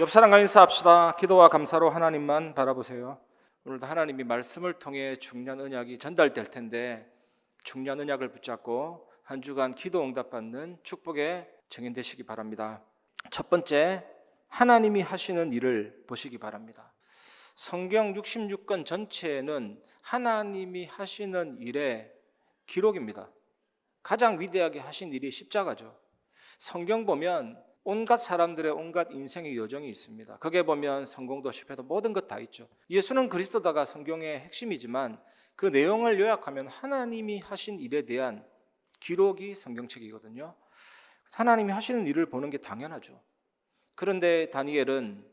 옆 사람과 인사합시다. 기도와 감사로 하나님만 바라보세요. 오늘도 하나님이 말씀을 통해 중요한 언약이 전달될 텐데 중요한 언약을 붙잡고 한 주간 기도 응답받는 축복의 증인 되시기 바랍니다. 첫 번째, 하나님이 하시는 일을 보시기 바랍니다. 성경 66권 전체는 하나님이 하시는 일의 기록입니다. 가장 위대하게 하신 일이 십자가죠. 성경 보면 온갖 사람들의 온갖 인생의 여정이 있습니다. 거기에 보면 성공도 실패도 모든 것 다 있죠. 예수는 그리스도다가 성경의 핵심이지만 그 내용을 요약하면 하나님이 하신 일에 대한 기록이 성경책이거든요. 하나님이 하시는 일을 보는 게 당연하죠. 그런데 다니엘은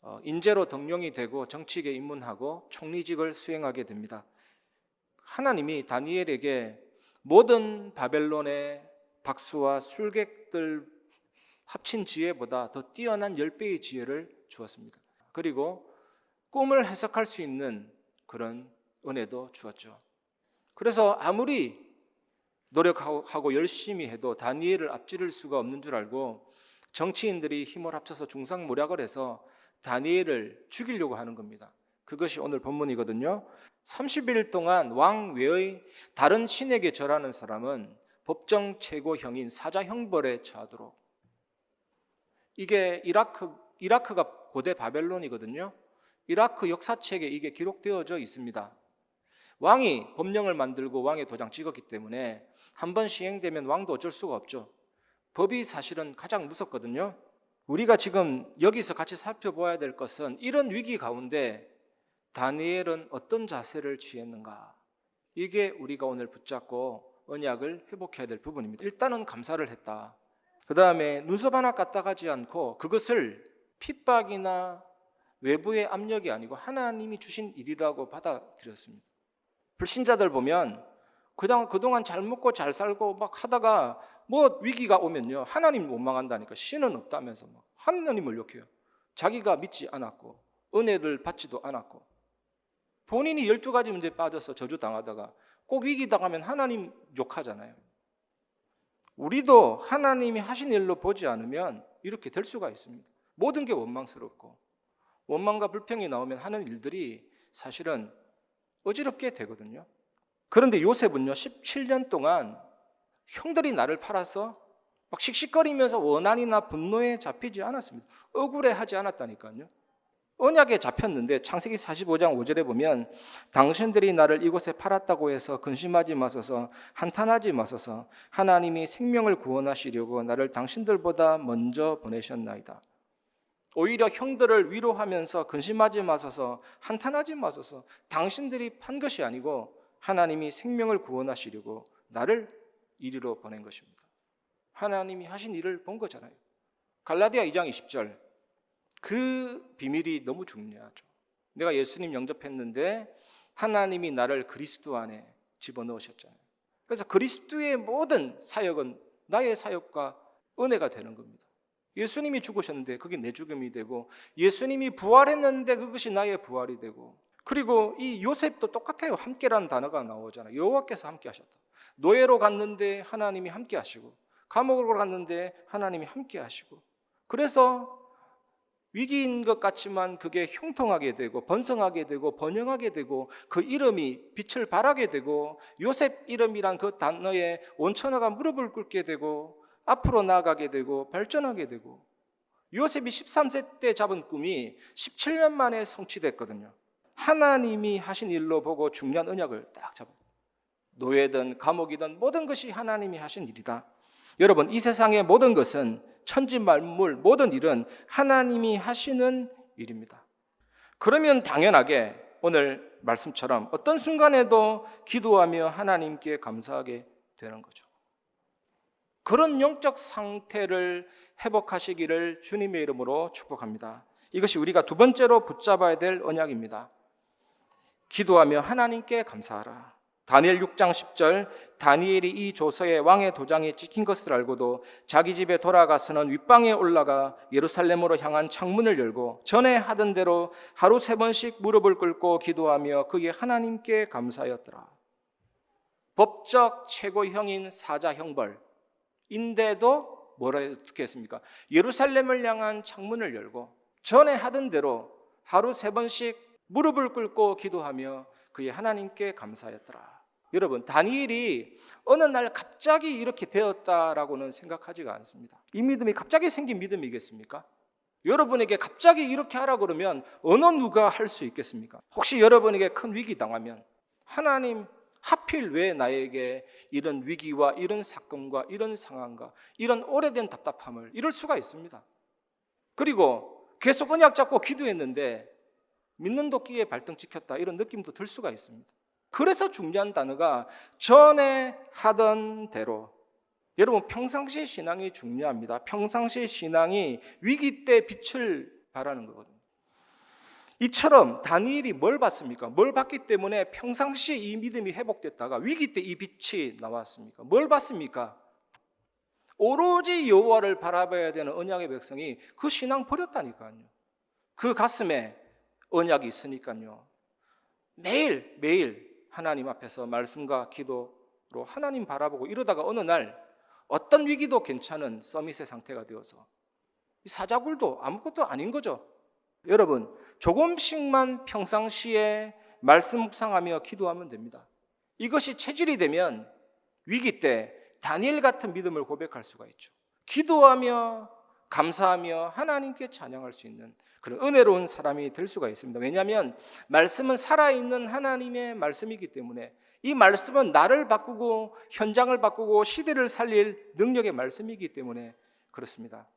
어, 인재로 등용이 되고 정치계 입문하고 총리직을 수행하게 됩니다. 하나님이 다니엘에게 모든 바벨론의 박수와 술객들 합친 지혜보다 더 뛰어난 10배의 지혜를 주었습니다. 그리고 꿈을 해석할 수 있는 그런 은혜도 주었죠. 그래서 아무리 노력하고 열심히 해도 다니엘을 앞지를 수가 없는 줄 알고 정치인들이 힘을 합쳐서 중상모략을 해서 다니엘을 죽이려고 하는 겁니다. 그것이 오늘 본문이거든요. 30일 동안 왕 외의 다른 신에게 절하는 사람은 법정 최고형인 사자 형벌에 처하도록 이게 이라크 이라크가 고대 바벨론이거든요. 이라크 역사책에 이게 기록되어져 있습니다. 왕이 법령을 만들고 왕의 도장 찍었기 때문에 한 번 시행되면 왕도 어쩔 수가 없죠. 법이 사실은 가장 무섭거든요. 우리가 지금 여기서 같이 살펴봐야 될 것은 이런 위기 가운데 다니엘은 어떤 자세를 취했는가? 이게 우리가 오늘 붙잡고 언약을 회복해야 될 부분입니다. 일단은 감사를 했다. 그 다음에 눈썹 하나 까딱하지 않고 그것을 핍박이나 외부의 압력이 아니고 하나님이 주신 일이라고 받아들였습니다. 불신자들 보면 그냥 그동안 잘 먹고 잘 살고 막 하다가 뭐 위기가 오면요 하나님 원망한다니까 신은 없다면서 막 하나님을 욕해요. 자기가 믿지 않았고 은혜를 받지도 않았고 본인이 열두 가지 문제에 빠져서 저주 당하다가 꼭 위기 당하면 하나님 욕하잖아요. 우리도 하나님이 하신 일로 보지 않으면 이렇게 될 수가 있습니다. 모든 게 원망스럽고 원망과 불평이 나오면 하는 일들이 사실은 어지럽게 되거든요. 그런데 요셉은요, 17년 동안 형들이 나를 팔아서 막 씩씩거리면서 원한이나 분노에 잡히지 않았습니다. 억울해 하지 않았다니까요. 언약에 잡혔는데 창세기 45장 5절에 보면 당신들이 나를 이곳에 팔았다고 해서 근심하지 마소서 한탄하지 마소서 하나님이 생명을 구원하시려고 나를 당신들보다 먼저 보내셨나이다. 오히려 형들을 위로하면서 근심하지 마소서 한탄하지 마소서 당신들이 판 것이 아니고 하나님이 생명을 구원하시려고 나를 이리로 보낸 것입니다. 하나님이 하신 일을 본 거잖아요. 갈라디아 2장 20절 그 비밀이 너무 중요하죠. 내가 예수님 영접했는데 하나님이 나를 그리스도 안에 집어넣으셨잖아요. 그래서 그리스도의 모든 사역은 나의 사역과 은혜가 되는 겁니다. 예수님이 죽으셨는데 그게 내 죽음이 되고 예수님이 부활했는데 그것이 나의 부활이 되고 그리고 이 요셉도 똑같아요. 함께라는 단어가 나오잖아요. 여호와께서 함께 하셨다. 노예로 갔는데 하나님이 함께 하시고 감옥으로 갔는데 하나님이 함께 하시고 그래서 위기인 것 같지만 그게 형통하게 되고 번성하게 되고 번영하게 되고 그 이름이 빛을 발하게 되고 요셉 이름이란 그 단어에 온천하가 무릎을 꿇게 되고 앞으로 나아가게 되고 발전하게 되고 요셉이 13세 때 잡은 꿈이 17년 만에 성취됐거든요. 하나님이 하신 일로 보고 중요한 언약을 딱 잡아. 노예든 감옥이든 모든 것이 하나님이 하신 일이다. 여러분, 이 세상의 모든 것은 천지 만물 모든 일은 하나님이 하시는 일입니다. 그러면 당연하게 오늘 말씀처럼 어떤 순간에도 기도하며 하나님께 감사하게 되는 거죠. 그런 영적 상태를 회복하시기를 주님의 이름으로 축복합니다. 이것이 우리가 두 번째로 붙잡아야 될 언약입니다. 기도하며 하나님께 감사하라. 다니엘 6장 10절 다니엘이 이 조서에 왕의 도장이 찍힌 것을 알고도 자기 집에 돌아가서는 윗방에 올라가 예루살렘으로 향한 창문을 열고 전에 하던 대로 하루 세 번씩 무릎을 꿇고 기도하며 그의 하나님께 감사하였더라. 법적 최고형인 사자 형벌인데도 뭐라 어떻게 했습니까? 예루살렘을 향한 창문을 열고 전에 하던 대로 하루 세 번씩 무릎을 꿇고 기도하며 그의 하나님께 감사했더라. 여러분, 다니엘이 어느 날 갑자기 이렇게 되었다라고는 생각하지가 않습니다. 이 믿음이 갑자기 생긴 믿음이겠습니까? 여러분에게 갑자기 이렇게 하라 그러면 어느 누가 할 수 있겠습니까? 혹시 여러분에게 큰 위기 당하면 하나님 하필 왜 나에게 이런 위기와 이런 사건과 이런 상황과 이런 오래된 답답함을 이럴 수가 있습니다. 그리고 계속 언약 잡고 기도했는데 믿는 도끼에 발등 찍혔다 이런 느낌도 들 수가 있습니다. 그래서 중요한 단어가 전에 하던 대로 여러분 평상시 신앙이 중요합니다. 평상시 신앙이 위기 때 빛을 발하는 거거든요. 이처럼 다니엘이 뭘 봤습니까? 뭘 봤기 때문에 평상시에 이 믿음이 회복됐다가 위기 때 이 빛이 나왔습니까? 뭘 봤습니까? 오로지 여호와를 바라봐야 되는 언약의 백성이 그 신앙 버렸다니까요. 그 가슴에 언약이 있으니까요. 매일 매일 하나님 앞에서 말씀과 기도로 하나님 바라보고 이러다가 어느 날 어떤 위기도 괜찮은 서밋의 상태가 되어서 이 사자굴도 아무것도 아닌 거죠. 여러분 조금씩만 평상시에 말씀 묵상하며 기도하면 됩니다. 이것이 체질이 되면 위기 때 다니엘 같은 믿음을 고백할 수가 있죠. 기도하며 감사하며 하나님께 찬양할 수 있는 그런 은혜로운 사람이 될 수가 있습니다. 왜냐하면 말씀은 살아있는 하나님의 말씀이기 때문에 이 말씀은 나를 바꾸고 현장을 바꾸고 시대를 살릴 능력의 말씀이기 때문에 그렇습니다.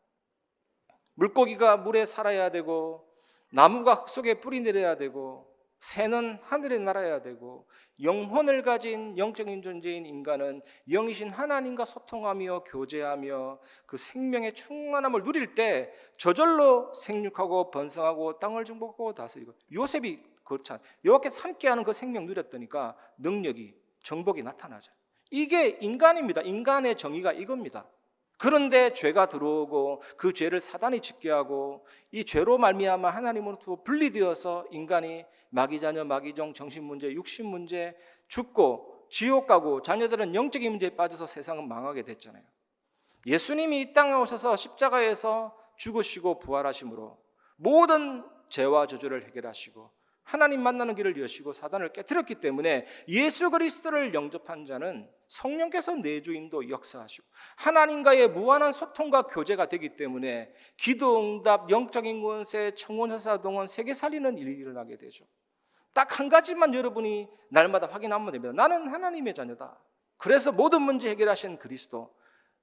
물고기가 물에 살아야 되고 나무가 흙 속에 뿌리 내려야 되고 새는 하늘에 날아야 되고 영혼을 가진 영적인 존재인 인간은 영이신 하나님과 소통하며 교제하며 그 생명의 충만함을 누릴 때 저절로 생육하고 번성하고 땅을 정복하고 다스리고 요셉이 그렇잖아요. 여호와께서 함께하는 그 생명 누렸더니까 능력이 정복이 나타나죠. 이게 인간입니다. 인간의 정의가 이겁니다. 그런데 죄가 들어오고 그 죄를 사단이 짓게 하고 이 죄로 말미암아 하나님으로부터 분리되어서 인간이 마귀자녀, 마귀종, 정신 문제, 육신 문제 죽고 지옥 가고 자녀들은 영적인 문제에 빠져서 세상은 망하게 됐잖아요. 예수님이 이 땅에 오셔서 십자가에서 죽으시고 부활하심으로 모든 죄와 저주를 해결하시고 하나님 만나는 길을 여시고 사단을 깨뜨렸기 때문에 예수 그리스도를 영접한 자는 성령께서 내주임도 역사하시고 하나님과의 무한한 소통과 교제가 되기 때문에 기도 응답, 영적인 권세, 청원 회사 동원 세계 살리는 일이 일어나게 되죠. 딱 한 가지만 여러분이 날마다 확인하면 됩니다. 나는 하나님의 자녀다. 그래서 모든 문제 해결하신 그리스도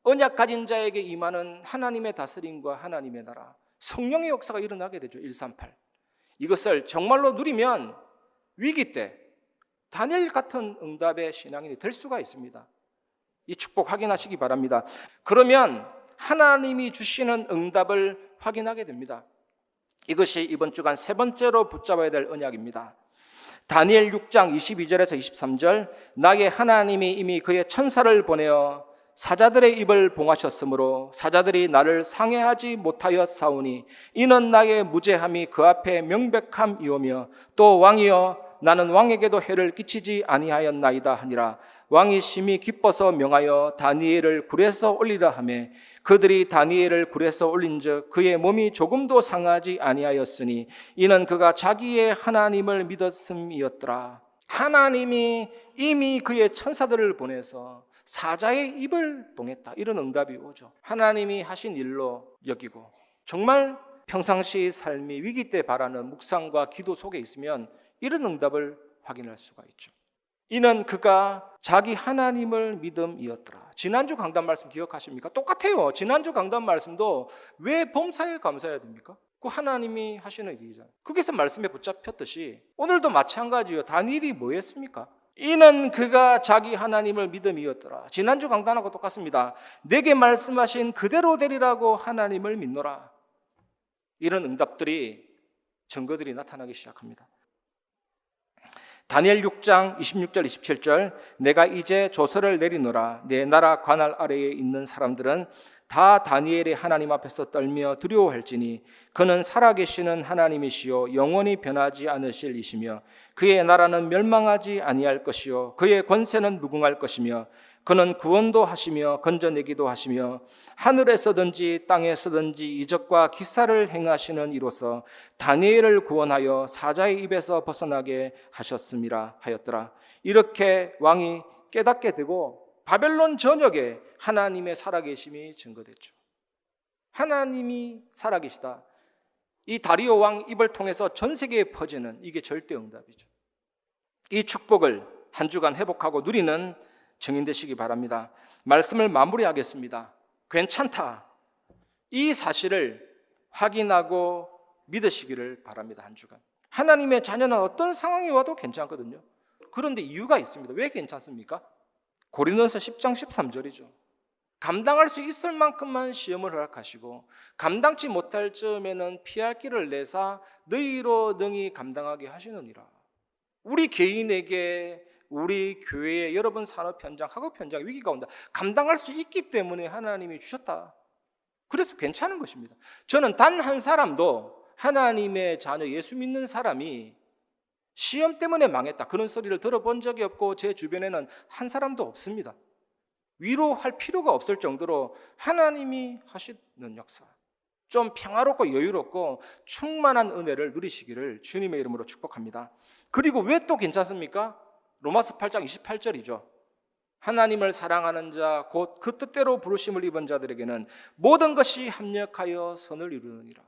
언약 가진 자에게 임하는 하나님의 다스림과 하나님의 나라 성령의 역사가 일어나게 되죠. 138. 이것을 정말로 누리면 위기 때 다니엘 같은 응답의 신앙인이 될 수가 있습니다. 이 축복 확인하시기 바랍니다. 그러면 하나님이 주시는 응답을 확인하게 됩니다. 이것이 이번 주간 세 번째로 붙잡아야 될 언약입니다. 다니엘 6장 22절에서 23절 나의 하나님이 이미 그의 천사를 보내어 사자들의 입을 봉하셨으므로 사자들이 나를 상해하지 못하여 싸우니 이는 나의 무죄함이 그 앞에 명백함이오며 또 왕이여 나는 왕에게도 해를 끼치지 아니하였나이다 하니라. 왕이 심히 기뻐서 명하여 다니엘을 굴에서 올리라 하매 그들이 다니엘을 굴에서 올린즉 그의 몸이 조금도 상하지 아니하였으니 이는 그가 자기의 하나님을 믿었음이었더라. 하나님이 이미 그의 천사들을 보내서 사자의 입을 봉했다. 이런 응답이 오죠. 하나님이 하신 일로 여기고 정말 평상시 삶이 위기 때 바라는 묵상과 기도 속에 있으면 이런 응답을 확인할 수가 있죠. 이는 그가 자기 하나님을 믿음이었더라. 지난주 강단 말씀 기억하십니까? 똑같아요. 지난주 강단 말씀도 왜 범사에 감사해야 됩니까? 그 하나님이 하시는 일이잖아요. 거기서 말씀에 붙잡혔듯이 오늘도 마찬가지요. 다니엘이 뭐 했습니까? 이는 그가 자기 하나님을 믿음이었더라. 지난주 강단하고 똑같습니다. 내게 말씀하신 그대로 되리라고 하나님을 믿노라. 이런 응답들이 증거들이 나타나기 시작합니다. 다니엘 6장 26절 27절 내가 이제 조서를 내리노라. 내 나라 관할 아래에 있는 사람들은 다 다니엘의 하나님 앞에서 떨며 두려워할지니 그는 살아계시는 하나님이시요 영원히 변하지 않으실 이시며 그의 나라는 멸망하지 아니할 것이요 그의 권세는 무궁할 것이며 그는 구원도 하시며 건져내기도 하시며 하늘에서든지 땅에서든지 이적과 기사를 행하시는 이로서 다니엘을 구원하여 사자의 입에서 벗어나게 하셨음이라 하였더라. 이렇게 왕이 깨닫게 되고 바벨론 전역에 하나님의 살아계심이 증거됐죠. 하나님이 살아계시다. 이 다리오 왕 입을 통해서 전 세계에 퍼지는 이게 절대 응답이죠. 이 축복을 한 주간 회복하고 누리는 증인 되시기 바랍니다. 말씀을 마무리하겠습니다. 괜찮다. 이 사실을 확인하고 믿으시기를 바랍니다. 한 주간. 하나님의 자녀는 어떤 상황이 와도 괜찮거든요. 그런데 이유가 있습니다. 왜 괜찮습니까? 고린도서 10장 13절이죠. 감당할 수 있을 만큼만 시험을 허락하시고 감당치 못할 즈음에는 피할 길을 내사 너희로 능히 감당하게 하시느니라. 우리 개인에게 우리 교회에 여러분 산업 현장, 학업 현장 위기가 온다. 감당할 수 있기 때문에 하나님이 주셨다. 그래서 괜찮은 것입니다. 저는 단 한 사람도 하나님의 자녀 예수 믿는 사람이 시험 때문에 망했다. 그런 소리를 들어본 적이 없고 제 주변에는 한 사람도 없습니다. 위로할 필요가 없을 정도로 하나님이 하시는 역사. 좀 평화롭고 여유롭고 충만한 은혜를 누리시기를 주님의 이름으로 축복합니다. 그리고 왜 또 괜찮습니까? 로마서 8장 28절이죠. 하나님을 사랑하는 자, 곧 그 뜻대로 부르심을 입은 자들에게는 모든 것이 합력하여 선을 이루느니라.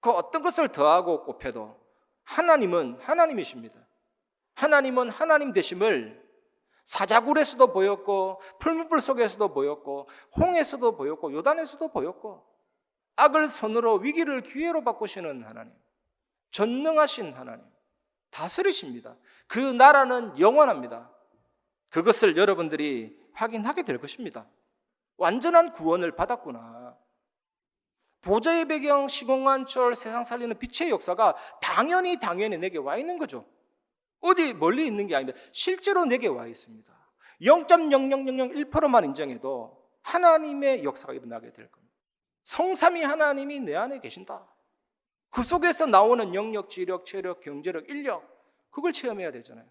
그 어떤 것을 더하고 곱해도 하나님은 하나님이십니다. 하나님은 하나님 되심을 사자굴에서도 보였고 풀무불 속에서도 보였고 홍에서도 보였고 요단에서도 보였고 악을 선으로 위기를 기회로 바꾸시는 하나님 전능하신 하나님 다스리십니다. 그 나라는 영원합니다. 그것을 여러분들이 확인하게 될 것입니다. 완전한 구원을 받았구나. 보좌의 배경, 시공간철, 세상 살리는 빛의 역사가 당연히 당연히 내게 와 있는 거죠. 어디 멀리 있는 게 아닙니다. 실제로 내게 와 있습니다. 0.00001%만 인정해도 하나님의 역사가 일어나게 될 겁니다. 성삼위 하나님이 내 안에 계신다. 그 속에서 나오는 영역, 지력, 체력, 경제력, 인력 그걸 체험해야 되잖아요.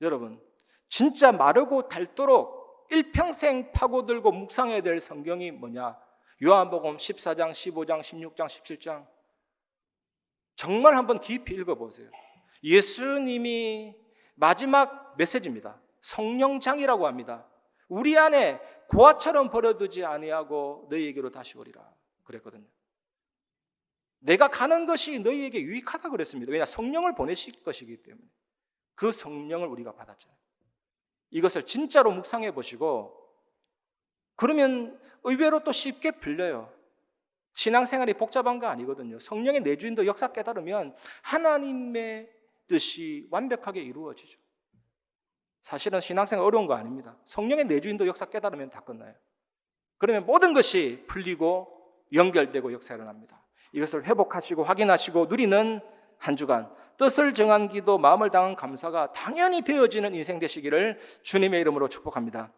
여러분, 진짜 마르고 닳도록 일평생 파고들고 묵상해야 될 성경이 뭐냐? 요한복음 14장, 15장, 16장, 17장. 정말 한번 깊이 읽어 보세요. 예수님이 마지막 메시지입니다. 성령장이라고 합니다. 우리 안에 고아처럼 버려두지 아니하고 너희에게로 다시 오리라 그랬거든요. 내가 가는 것이 너희에게 유익하다 그랬습니다. 왜냐 성령을 보내실 것이기 때문에 그 성령을 우리가 받았잖아요. 이것을 진짜로 묵상해 보시고 그러면 의외로 또 쉽게 풀려요. 신앙생활이 복잡한 거 아니거든요. 성령의 내주인도 역사 깨달으면 하나님의 뜻이 완벽하게 이루어지죠. 사실은 신앙생활 어려운 거 아닙니다. 성령의 내주인도 역사 깨달으면 다 끝나요. 그러면 모든 것이 풀리고 연결되고 역사 일어납니다. 이것을 회복하시고 확인하시고 누리는 한 주간 뜻을 정한 기도 마음을 당한 감사가 당연히 되어지는 인생 되시기를 주님의 이름으로 축복합니다.